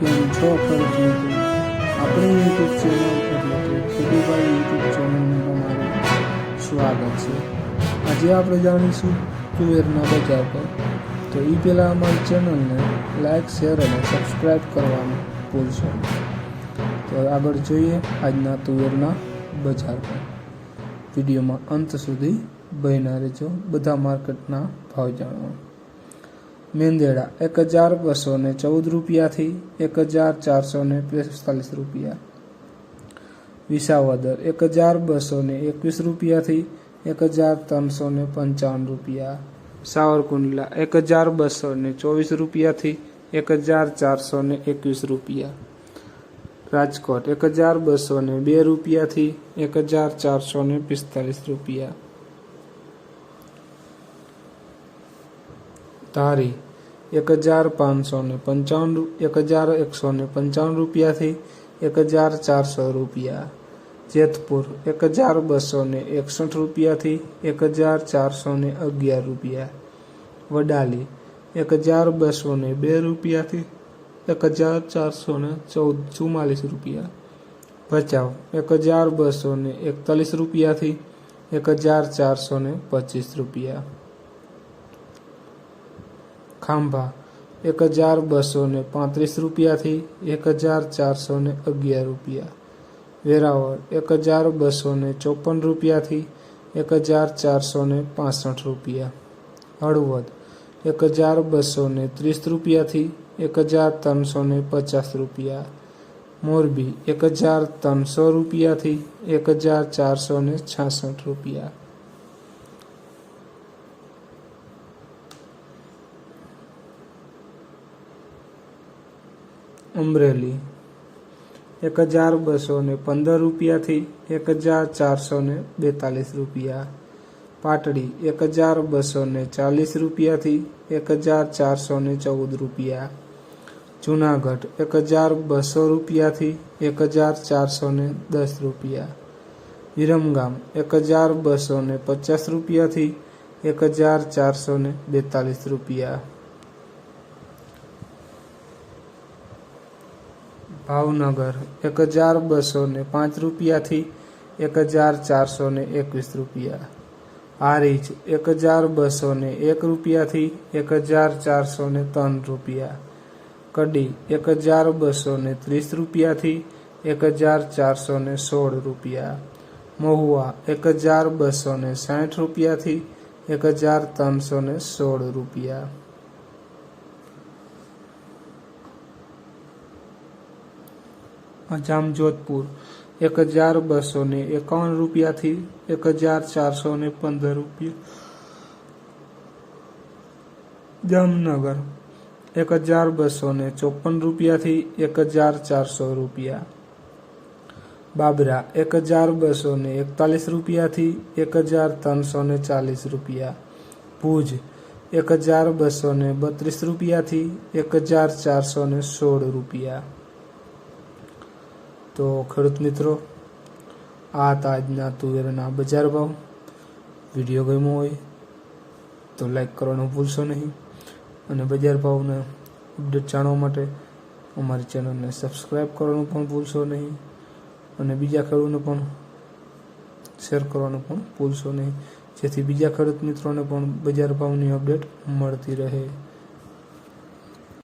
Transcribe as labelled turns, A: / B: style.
A: કેમ છો. ખેડૂત મિત્રો આપણી યુટ્યુબ ચેનલ એટલે કે ખેડૂભાઈ યુટ્યુબ ચેનલમાં તમારું સ્વાગત છે. આજે આપણે જાણીશું તુવેરના બજાર પર. તો એ પહેલાં અમારી ચેનલને લાઇક શેર અને સબસ્ક્રાઈબ કરવાનું ભૂલશો તો આગળ જોઈએ આજના તુવેરના બજાર પર. વિડીયોમાં અંત સુધી બહેના રહેજો. બધા માર્કેટના ભાવ જાણવા. મેંદેડા એક હજાર બસો ને ચૌદ રૂપિયાથી એક હજાર ચારસો ને પિસ્તાલીસ રૂપિયા. વિસાવદર એક હજાર બસો ને એકવીસ રૂપિયાથી એક હજાર ત્રણસો ને પંચાવન રૂપિયા. સાવરકુંડલા એક હજાર બસો ને ચોવીસ રૂપિયાથી એક હજાર ચારસો ને એકવીસ રૂપિયા. રાજકોટ એક હજાર બસો ને બે રૂપિયાથી એક હજાર ચારસો ને પિસ્તાલીસ રૂપિયા. ધારી એક હજાર પાંચસો ને પંચાવન એક હજાર એકસો ને પંચાવન રૂપિયાથી એક હજાર ચારસો રૂપિયા. જેતપુર, એક હજાર બસો ને એકસઠ રૂપિયાથી એક હજાર ચારસો ને અગિયાર રૂપિયા. વડાલી, એક હજાર બસો ને બે રૂપિયાથી એક હજાર ચારસો ને ચૌદ, ચુમ્માલીસ રૂપિયા. ભચાઉ, એક હજાર બસો ને એકતાલીસ રૂપિયાથી એક હજાર ચારસો ને પચીસ રૂપિયા. ખાંભા, એક હજાર બસો ને પાંત્રીસ રૂપિયાથી એક હજાર ચારસો ને અગિયાર રૂપિયા. વેરાવળ, એક હજાર બસો ને ચોપન રૂપિયાથી એક હજાર ચારસો ને પાસઠ રૂપિયા. હળવદ, એક હજાર બસો ને ત્રીસ રૂપિયાથી એક હજાર ત્રણસો ને પચાસ રૂપિયા. મોરબી, એક હજાર ત્રણસો રૂપિયાથી એક હજાર ચારસો ને છાસઠ રૂપિયા. અમરેલી. એક હજાર બસો ને પંદર રૂપિયાથી એક હજાર ચારસો ને બેતાલીસ રૂપિયા. પાટડી, એક હજાર બસો ને ચાલીસ રૂપિયાથી એક હજાર ચારસો ને ચૌદ રૂપિયા. જુનાગઢ, એક હજાર બસો રૂપિયાથી એક હજાર ચારસો ને દસ રૂપિયા. વિરમગામ, એક હજાર બસો ને પચાસ રૂપિયાથી એક હજાર ચારસો ને બેતાલીસ રૂપિયા. ભાવનગર એક હજાર બસો ને પાંચ રૂપિયાથી એક હજાર ચારસો ને એકવીસ રૂપિયા. હારીજ એક હજાર બસો ને એક રૂપિયાથી એક હજાર ચારસો ને ત્રણ રૂપિયા. કડી એક હજાર બસો ને ત્રીસ રૂપિયાથી એક હજાર ચારસો ને સોળ રૂપિયા. મહુવા એક હજાર બસો ને સાઠ રૂપિયાથી એક હજાર ત્રણસો ને સોળ રૂપિયા. જામજોધપુર, એક હજાર બસો ને એકાવન રૂપિયાથી એક હજાર ચારસો ને પંદર રૂપિયા. જામનગર, એક હજાર બસો ને ચોપન રૂપિયાથી એક હજાર ચારસો રૂપિયા. બાબરા, એક હજાર બસો ને એકતાલીસ રૂપિયાથી એક હજાર ત્રણસો ને ચાલીસ રૂપિયા. ભુજ, એક હજાર બસો ને બત્રીસ રૂપિયાથી એક હજાર ચારસો ને સોળ રૂપિયા. તો ખેડૂત મિત્રો, આ હતા આજના તુવેરના બજાર ભાવ. વીડિયો ગમ્યો હોય તો લાઈક કરવાનું ભૂલશો નહીં. અને બજાર ભાવને અપડેટ જાણવા માટે અમારી ચેનલને સબસ્ક્રાઈબ કરવાનું પણ ભૂલશો નહીં. અને બીજા ખેડૂતને પણ શેર કરવાનું પણ ભૂલશો નહીં. જેથી બીજા ખેડૂત મિત્રોને પણ બજાર ભાવની અપડેટ મળતી રહે.